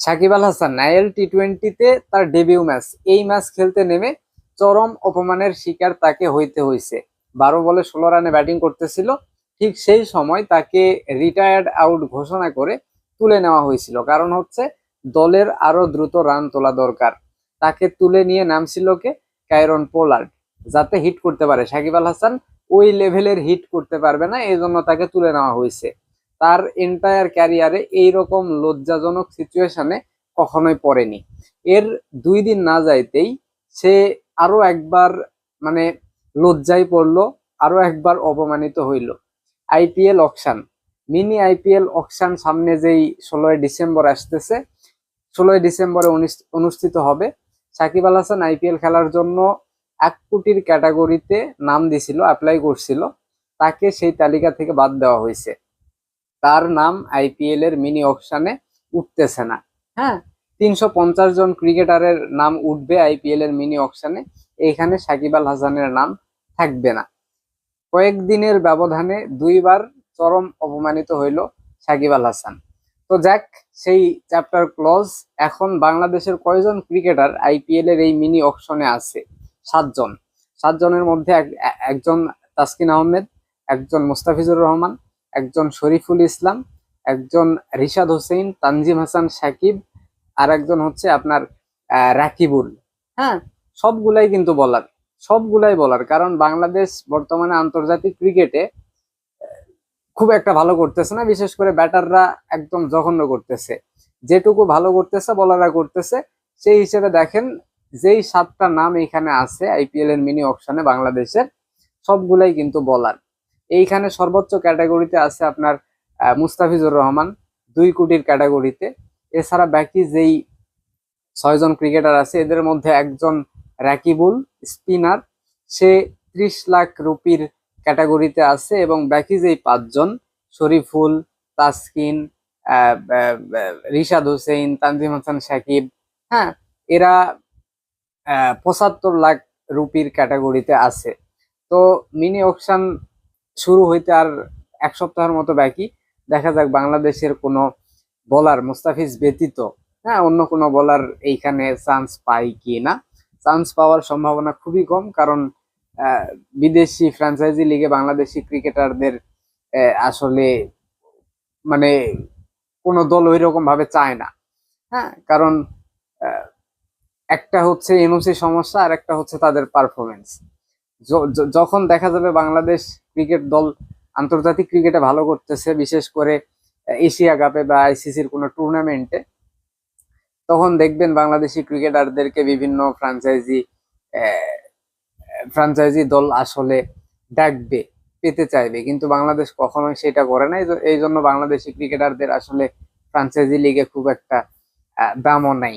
সাকিব আল হাসান নাইল টি টোয়েন্টিতে তার ডেবিউ ম্যাচ এই ম্যাচ খেলতে নেমে চরম অপমানের শিকার তাকে হইতে হয়েছে বারো বলে ষোলো রানে ব্যাটিং করতেছিল। ঠিক সেই সময় তাকে রিটায়ার্ড আউট ঘোষণা করে তুলে নেওয়া হয়েছিল। কারণ হচ্ছে দলের আরও দ্রুত রান তোলা দরকার। তাকে তুলে নিয়ে নামছিল কে? Kieron Pollard. যাতে হিট করতে পারে। সাকিব আল হাসান ওই লেভেলের হিট করতে পারবে না এই জন্য তাকে তুলে নেওয়া হয়েছে। তার এন্টায়ার ক্যারিয়ারে এইরকম লজ্জাজনক সিচুয়েশনে কখনোই পড়েনি। এর দুই দিন না যাইতেই সে আরও একবার মানে লজ্জায় পড়ল, আরও একবার অপমানিত হইল। IPL auction mini IPL auction সামনে যেই ষোলোই ডিসেম্বর আসতেছে, ষোলোই ডিসেম্বরে অনুষ্ঠিত হবে। সাকিব আল হাসান আইপিএল খেলার জন্য এক কোটির ক্যাটাগরিতে নাম দিছিল অ্যাপ্লাই করছিল। তাকে সেই তালিকা থেকে বাদ দেওয়া হয়েছে। তার নাম আইপিএল এর মিনি অপশানে উঠতেছে না। হ্যাঁ তিনশো পঞ্চাশ জন ক্রিকেটারের নাম উঠবে আইপিএল এর মিনি অপশানে এইখানে সাকিব আল হাসানের নাম থাকবে না। কয়েকদিনের ব্যবধানে দুইবার চরম অপমানিত হইল সাকিব আল হাসান। তো যাক, সেই চ্যাপ্টার ক্লজ এখন বাংলাদেশের কয়জন ক্রিকেটার আইপিএল এর এই মিনি অকশনে আছে? সাতজন। সাতজনের মধ্যে এক- একজন তাসকিন আহমেদ, একজন মুস্তাফিজুর রহমান একজন শরীফুল ইসলাম, একজন রিশাদ হোসেন, তানজিম হাসান সাকিব, আর একজন হচ্ছে আপনার রাকিবুল। হ্যাঁ সবগুলাই কিন্তু বলার সবগুলাই বলার কারণ বাংলাদেশ বর্তমানে আন্তর্জাতিক ক্রিকেটে খুব একটা ভালো করতেছে না, বিশেষ করে ব্যাটাররা একদম জঘন্য করতেছে। যেটুকু ভালো করতেছে বলাররা করতেছে। সেই হিসেবে দেখেন, যেই সাতটা নাম এখানে আছে আইপিএল এর মিনি অপশনে বাংলাদেশের, সবগুলাই কিন্তু বলার এইখানে সর্বোচ্চ ক্যাটাগরিতে আছে আপনার মুস্তাফিজুর রহমান, দুই কোটির ক্যাটাগরিতে। এছাড়া বাকি যেই ছয়জন ক্রিকেটার আছে, এদের মধ্যে একজন রাকিবুল, স্পিনার, সে ত্রিশ লাখ রুপির ক্যাটাগরিতে আছে এবং বাকি যেই পাঁচজন, শরীফুল, তাসকিন রিশাদ হোসেন তানজিম হাসান সাকিব হ্যাঁ এরা পঁচাত্তর লাখ রুপির ক্যাটাগরিতে আছে। তো মিনি অকশন শুরু হইতে আর এক সপ্তাহের মতো বাকি। দেখা যাক বাংলাদেশের কোনো বলার মুস্তাফিজ ব্যতীত হ্যাঁ অন্য কোনো বলার এইখানে চান্স পাই কি না। চান্স পাওয়ার সম্ভাবনা খুবই কম কারণ বিদেশি ফ্র্যাঞ্চাইজি লিগে বাংলাদেশি ক্রিকেটারদের আসলে মানে কোনো দল ওই রকম ভাবে চায় না। হ্যাঁ কারণ একটা হচ্ছে এনওসি সমস্যা আর একটা হচ্ছে তাদের পারফরমেন্স যখন দেখা যাবে বাংলাদেশ ক্রিকেট দল আন্তর্জাতিক ক্রিকেটে ভালো করতেছে, বিশেষ করে এশিয়া কাপে বা আইসিসির কোনো টুর্নামেন্টে তখন দেখবেন বাংলাদেশি ক্রিকেটারদেরকে বিভিন্ন ফ্রাঞ্চাইজি ফ্রাঞ্চাইজি দল আসলে ডাকবে, পেতে চাইবে। কিন্তু বাংলাদেশ কখনোই সেটা করে না এই জন্য বাংলাদেশি ক্রিকেটারদের আসলে ফ্রাঞ্চাইজি লিগে খুব একটা দামও নাই।